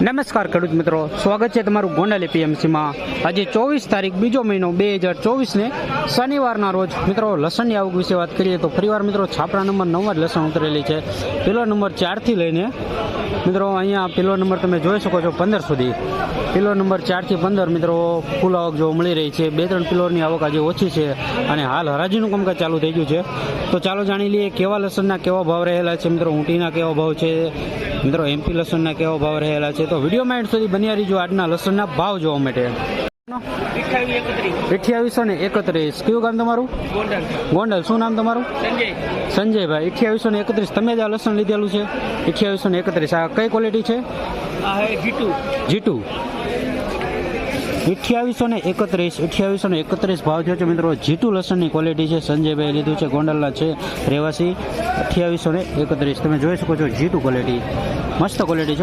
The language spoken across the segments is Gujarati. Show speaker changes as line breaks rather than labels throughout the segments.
નમસ્કાર ખેડૂત મિત્રો. સ્વાગત છે તમારું ગોંડલ એપીએમસીમાં. આજે ચોવીસ તારીખ, બીજો મહિનો બે હજાર ચોવીસને શનિવારના રોજ. મિત્રો, લસણની આવક વિશે વાત કરીએ તો ફરીવાર મિત્રો, છાપરા નંબર નવ જ લસણ ઉતરેલી છે. પેલો નંબર ચારથી લઈને મિત્રો, અહીંયા પેલો નંબર તમે જોઈ શકો છો પંદર સુધી. કિલો નંબર ચારથી પંદર, મિત્રો ફૂલ આવક જોવા મળી રહી છે. બે ત્રણ પિલોની આવક આજે ઓછી છે અને હાલ હરાજીનું કામકાજ ચાલુ થઈ ગયું છે. તો ચાલો જાણી લઈએ કેવા લસણના કેવા ભાવ રહેલા છે. મિત્રો, ઊંટીના કેવા ભાવ છે? મિત્રો એમપી લસણના કેવા ભાવ રહેલા છે? તો વિડીયોમાં એન્ડ સુધી બન્યા રહીજો આજના લસણના ભાવ જોવા માટે. અઠ્યાવીસો ને એકત્રીસ. કયું ગામ તમારું? ગોંડલ. શું નામ તમારું? સંજયભાઈ. અઠ્યાવીસો ને એકત્રીસ. તમે જ આ લસણ લીધેલું છે? અઠ્યાવીસો ને એકત્રીસ. આ કઈ ક્વોલિટી છે? જીટુ. અઠ્યાવીસો ને એકત્રીસ. અઠ્યાવીસો ને એકત્રીસ. ભાવ થયો છે મિત્રો. જીટુ લસણની ક્વોલિટી છે. સંજયભાઈ લીધું છે. ગોંડલના છે રહેવાસી. અઠ્યાવીસો ને એકત્રીસ. તમે જોઈ શકો છો જીટુ ક્વોલિટી મસ્ત ક્વોલિટી છે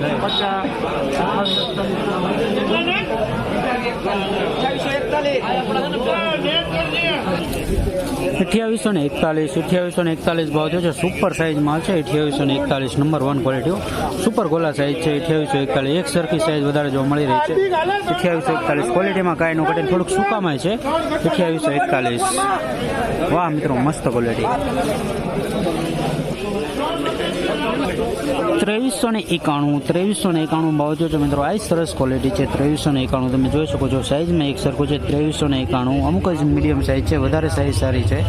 મિત્રો અઠ્યાવીસો ને એકતાલીસ, અઠ્યાવીસો ને એકતાલીસ ભાવ થયો છે. સુપર સાઇઝ માલ છે. અઠ્યાવીસો ને એકતાલીસ નંબર વન ક્વોલિટી સુપર ગોલા સાઇઝ છે. અઠ્યાવીસો એકતાલીસ. એક સરખી સાઇઝ વધારે જોવા મળી રહી છે. અઠ્યાવીસો એકતાલીસ ક્વોલિટીમાં કાંઈ નું કટીને થોડુંક સુકામાય છે. અઠ્યાવીસો એકતાલીસ. વાહ મિત્રો, મસ્ત ક્વોલિટી ત્રેવીસો ને એકાણું, ત્રેવીસો ને એકાણું ભાવ જોજો મિત્રો આ સરસ ક્વોલિટી છે, ત્રેવીસો ને એકાણું તમે જોઈ શકો છો સાઇઝમાં એક સરખું છે, ત્રેવીસો ને એકાણું. અમુક જ મીડિયમ સાઇઝ છે, વધારે સાઇઝ સારી છે.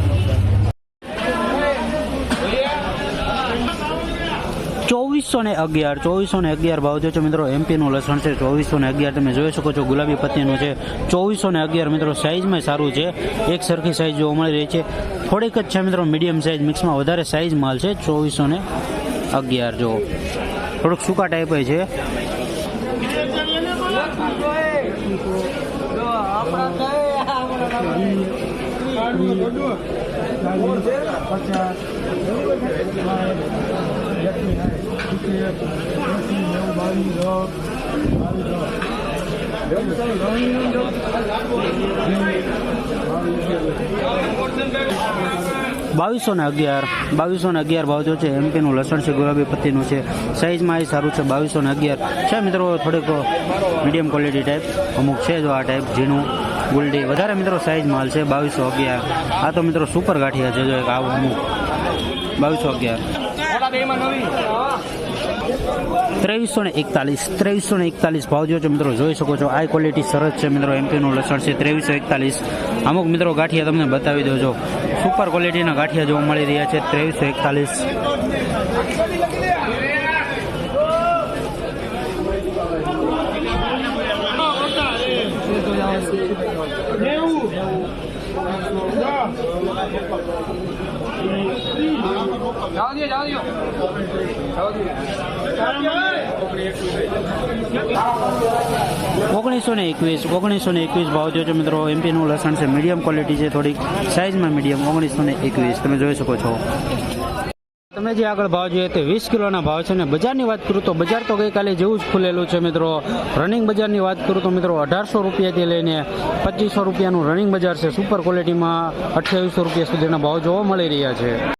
ચોવીસો ને અગિયાર, ચોવીસો ને અગિયાર ભાવ જો છે મિત્રો એમપીનું લસણ છે, ચોવીસો ને અગિયાર તમે જોઈ શકો છો, ગુલાબી પત્તીનું છે, ચોવીસો ને અગિયાર મિત્રો સાઇઝમાં સારું છે, એક સરખી સાઇઝ જોવા મળી રહી છે. થોડીક જ છે મિત્રો મીડિયમ સાઇઝ મિક્સમાં વધારે સાઇઝ માલ છે, ચોવીસો ને અગિયાર જો થોડુંક સૂકા ટાઈપ છે. બાવીસો ને અગિયાર, બાવીસો ને અગિયાર ભાવ જો છે એમપીનું લસણ છે, ગુલાબી પત્તીનું છે. સાઇઝમાં એ સારું છે, બાવીસો ને અગિયાર. છે મિત્રો, થોડીક મીડિયમ ક્વોલિટી ટાઈપ અમુક છે જો આ ટાઈપ ઝીણું ગુલડી વધારે મિત્રો સાઇઝ માલ છે, બાવીસો અગિયાર. આ તો મિત્રો સુપર ગાંઠિયા છે, જો એક આવું અમુક. બાવીસો અગિયાર. ત્રેવીસો ને એકતાલીસ, ત્રેવીસો ને એકતાલીસ ભાવ જો મિત્રો, જોઈ શકો છો આ ક્વોલિટી સરસ છે મિત્રો એમપીનું લસણ છે, ત્રેવીસો એકતાલીસ. અમુક મિત્રો ગાંઠિયા તમને બતાવી દો સુપર ક્વોલિટીના ગાંઠિયા જોવા મળી રહ્યા છે, ત્રેવીસો એકતાલીસ. ઓગણીસો ને એકવીસ, ઓગણીસો ને એકવીસ ભાવ જોજો મિત્રો. એમપીનું લસણ છે મીડિયમ ક્વોલિટી છે, થોડીક સાઇઝમાં મીડિયમ ઓગણીસો ને એકવીસ. તમે જોઈ શકો છો. તમે જે આગળ ભાવ જોઈએ તે વીસ કિલોના ભાવ છે ને બજારની વાત કરું તો બજાર તો ગઈકાલે જેવું જ ખુલેલું છે મિત્રો. રનિંગ બજારની વાત કરું તો મિત્રો અઢારસો રૂપિયાથી લઈને પચીસો રૂપિયાનું રનિંગ બજાર છે. સુપર ક્વોલિટીમાં અઠ્યાવીસો રૂપિયા સુધીના ભાવ જોવા મળી રહ્યા છે.